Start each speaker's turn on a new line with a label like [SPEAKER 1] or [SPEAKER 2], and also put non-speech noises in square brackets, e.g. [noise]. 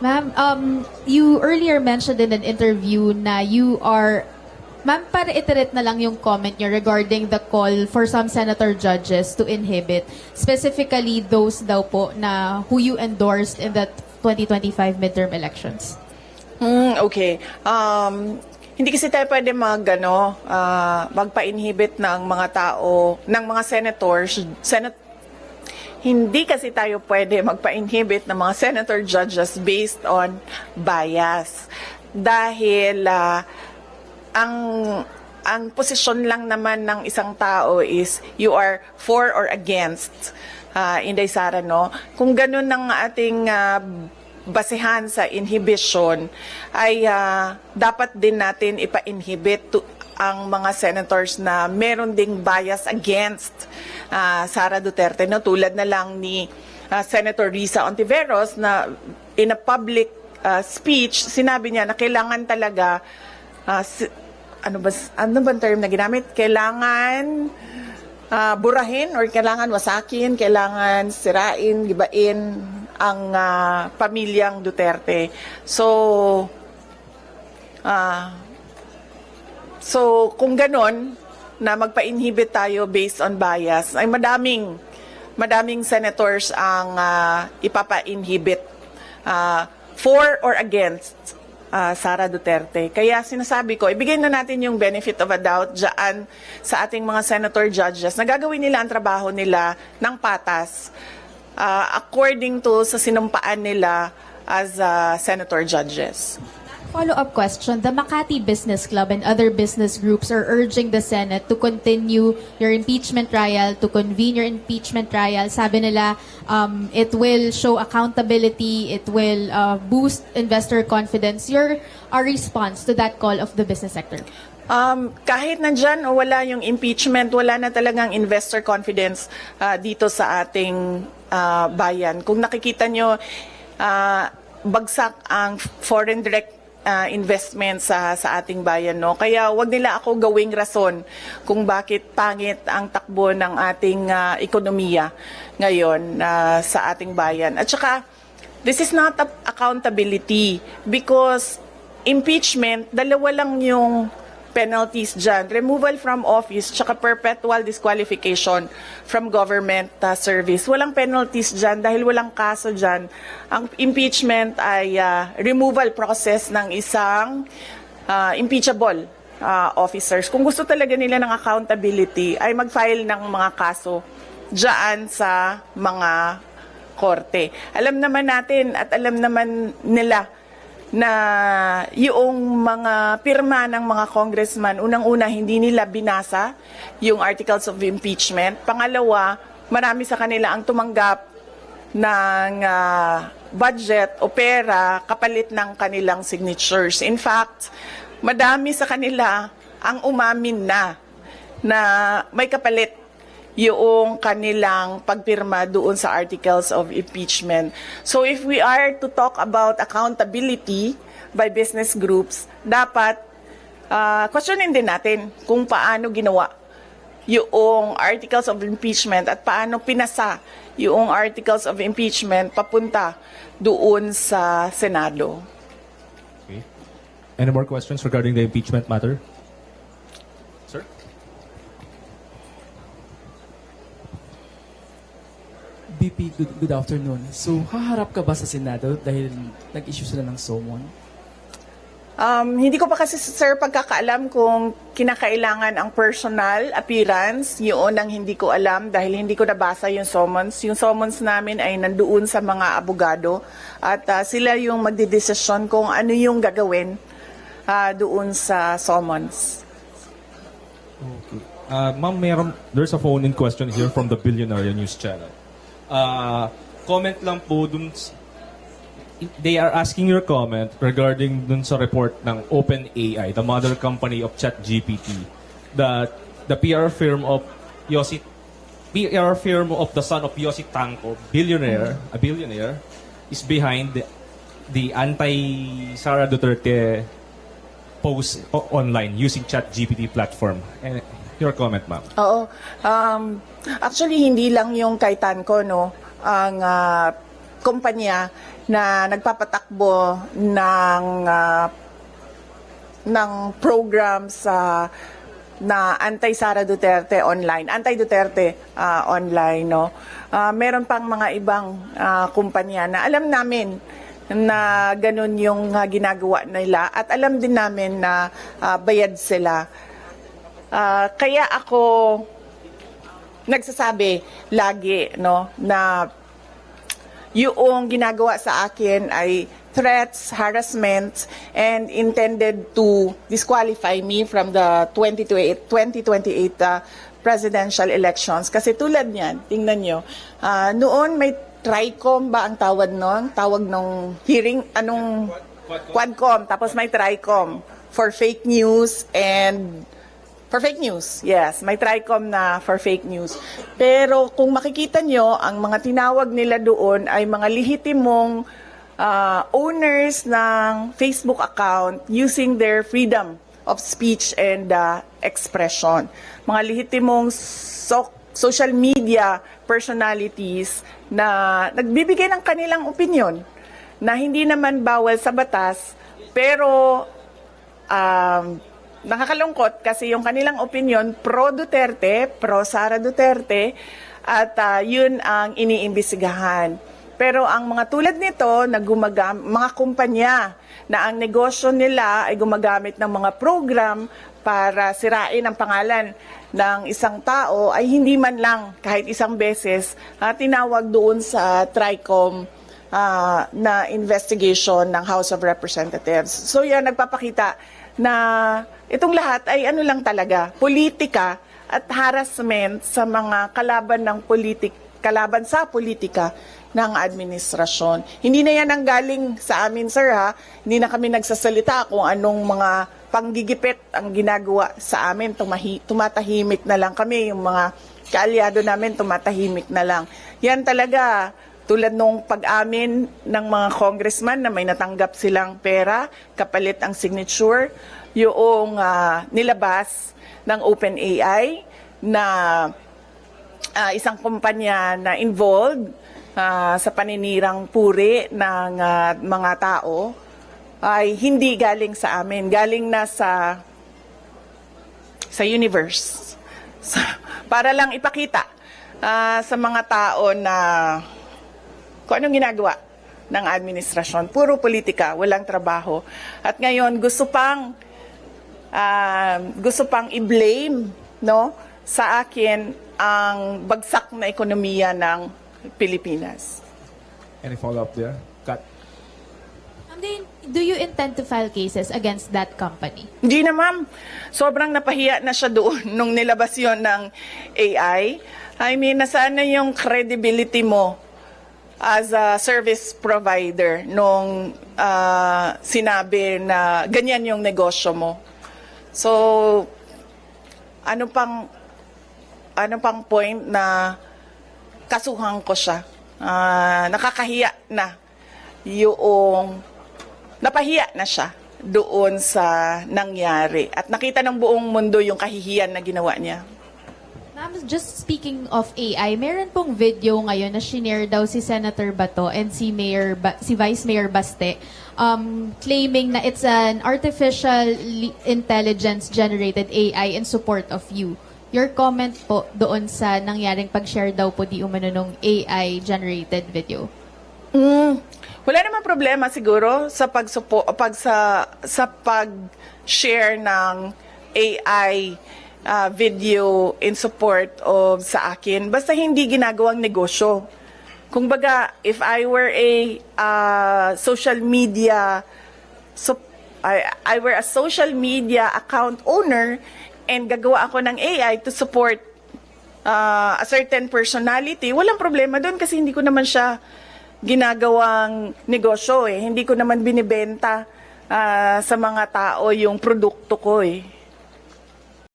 [SPEAKER 1] Ma'am, um, you earlier mentioned in an interview na you are Ma'am, para iterate na lang yung comment niyo regarding the call for some senator judges to inhibit, specifically those daw po na who you endorsed in the 2025 midterm elections.
[SPEAKER 2] Hmm, okay. Um, hindi kasi tayo pwede mag, ano, ah, magpa-inhibit ng mga tao, ng mga senators, senat hindi kasi tayo pwede magpa-inhibit ng mga senator judges based on bias. Dahil ah, ang ang posisyon lang naman ng isang tao is you are for or against uh, Inday Sara, no? Kung ganun ang ating ah, basehan sa inhibition, ay ah, dapat din natin ipa-inhibit to- ang mga senators na meron ding bias against ah, Sara Duterte, no? Tulad na lang ni ah, Senator Risa Ontiveros na in a public ah, speech, sinabi niya na kailangan talaga ah, si- ano ba ano ba term na ginamit? Kailangan ah, burahin or kailangan wasakin, kailangan sirain, gibain ang ah, pamilyang Duterte. So ah So kung ganon na magpa-inhibit tayo based on bias, ay madaming madaming senators ang ah, ipapa-inhibit ah, for or against ah, Sara Duterte. Kaya sinasabi ko, ibigay na natin yung benefit of a doubt dyan sa ating mga senator judges na gagawin nila ang trabaho nila ng patas ah, according to sa sinumpaan nila as ah, senator judges.
[SPEAKER 1] Follow-up question. The Makati Business Club and other business groups are urging the Senate to continue your impeachment trial, to convene your impeachment trial. Sabi nila, um, it will show accountability, it will uh, boost investor confidence. Your uh, response to that call of the business sector?
[SPEAKER 2] Um, kahit nandyan o wala yung impeachment, wala na talagang investor confidence ah, dito sa ating ah, bayan. Kung nakikita nyo, ah, bagsak ang foreign direct ah, investment sa sa ating bayan no? Kaya wag nila ako gawing rason kung bakit pangit ang takbo ng ating ah, ekonomiya ngayon ah, sa ating bayan. At saka this is not accountability because impeachment, dalawa lang yung penalties dyan. Removal from office, tsaka perpetual disqualification from government uh, service. Walang penalties dyan dahil walang kaso dyan. Ang impeachment ay uh, removal process ng isang uh, impeachable uh, officers. Kung gusto talaga nila ng accountability, ay mag-file ng mga kaso dyan sa mga korte. Alam naman natin at alam naman nila na yung mga pirma ng mga congressman, unang-una hindi nila binasa yung articles of impeachment. Pangalawa, marami sa kanila ang tumanggap ng ah, budget o pera kapalit ng kanilang signatures. In fact, madami sa kanila ang umamin na na may kapalit yung kanilang pagpirma doon sa articles of impeachment. So if we are to talk about accountability by business groups, dapat uh, questionin din natin kung paano ginawa yung articles of impeachment at paano pinasa yung articles of impeachment papunta doon sa Senado.
[SPEAKER 3] Okay. Any more questions regarding the impeachment matter?
[SPEAKER 4] BP, good, good afternoon. So, haharap ka ba sa Senado dahil nag-issue sila ng summon?
[SPEAKER 2] Um, hindi ko pa kasi, sir, pagkakaalam kung kinakailangan ang personal appearance. Yun ang hindi ko alam dahil hindi ko nabasa yung summons. Yung summons namin ay nandoon sa mga abogado at ah, sila yung magdidesisyon kung ano yung gagawin ah, doon sa summons.
[SPEAKER 3] Okay. Uh, Ma'am, meron, there's a phone-in question here from the Billionaire News Channel. Uh, comment lang po dun, they are asking your comment regarding dun sa report ng OpenAI, the mother company of ChatGPT, that the PR firm of Yossi, PR firm of the son of Yossi Tanco, billionaire, a billionaire, is behind the, the anti-Sara Duterte post online using ChatGPT platform. And your comment, ma'am.
[SPEAKER 2] Oo. Um, actually, hindi lang yung kay Tanco, no, ang ah, kumpanya na nagpapatakbo ng ah, ng program sa na anti-Sara Duterte online, anti-Duterte ah, online, no? Ah, meron pang mga ibang ah, kumpanya na alam namin na ganun yung ah, ginagawa nila at alam din namin na ah, bayad sila. Ah, kaya ako nagsasabi lagi no na yung ginagawa sa akin ay threats, harassment, and intended to disqualify me from the 2028, 2028 uh, presidential elections. Kasi tulad niyan, tingnan nyo, ah, noon may TRICOM ba ang tawag noon? Tawag nung hearing, anong Quadcom, tapos may TRICOM for fake news and For fake news, yes. May TRICOM na for fake news. Pero kung makikita nyo, ang mga tinawag nila doon ay mga lihitimong ah, owners ng Facebook account using their freedom of speech and ah, expression. Mga lihitimong so- social media personalities na nagbibigay ng kanilang opinion na hindi naman bawal sa batas, pero um, nakakalungkot kasi yung kanilang opinion pro Duterte, pro Sara Duterte at ah, yun ang iniimbestigahan. Pero ang mga tulad nito na gumagam mga kumpanya na ang negosyo nila ay gumagamit ng mga program para sirain ang pangalan ng isang tao ay hindi man lang kahit isang beses ah, tinawag doon sa TRICOM ah, na investigation ng House of Representatives. So yan, nagpapakita na itong lahat ay ano lang talaga, politika at harassment sa mga kalaban ng politik, kalaban sa politika ng administrasyon. Hindi na yan ang galing sa amin, sir, ha? Hindi na kami nagsasalita kung anong mga panggigipit ang ginagawa sa amin. Tumahi, tumatahimik na lang kami. Yung mga kaalyado namin, tumatahimik na lang. Yan talaga, tulad nung pag-amin ng mga congressman na may natanggap silang pera, kapalit ang signature, yung ah, nilabas ng OpenAI na ah, isang kumpanya na involved ah, sa paninirang puri ng ah, mga tao ay hindi galing sa amin, galing na sa sa universe. [laughs] Para lang ipakita ah, sa mga tao na kung anong ginagawa ng administrasyon. Puro politika, walang trabaho. At ngayon, gusto pang ah, gusto pang i-blame no, sa akin ang bagsak na ekonomiya ng Pilipinas.
[SPEAKER 3] Any follow-up there? Cut.
[SPEAKER 1] You- do you intend to file cases against that company?
[SPEAKER 2] Hindi na ma'am. Sobrang napahiya na siya doon nung nilabas yon ng AI. I mean, nasaan na yung credibility mo as a service provider nung ah, sinabi na ganyan yung negosyo mo. So, ano pang ano pang point na kasuhan ko siya. Ah, nakakahiya na yung napahiya na siya doon sa nangyari. At nakita ng buong mundo yung kahihiyan na ginawa niya.
[SPEAKER 1] Ma'am, just speaking of AI, meron pong video ngayon na shinare daw si Senator Bato and si Mayor Ba- si Vice Mayor Baste um, claiming na it's an artificial li- intelligence generated AI in support of you. Your comment po doon sa nangyaring pag-share daw po di umano nung AI generated video.
[SPEAKER 2] Mm, wala namang problema siguro sa pagsupo pag sa sa pag-share ng AI uh, video in support of sa akin basta hindi ginagawang negosyo. Kung baga, if I were a uh, social media so I, I were a social media account owner and gagawa ako ng AI to support uh, a certain personality, walang problema doon kasi hindi ko naman siya ginagawang negosyo eh. Hindi ko naman binibenta ah, sa mga tao yung produkto ko eh.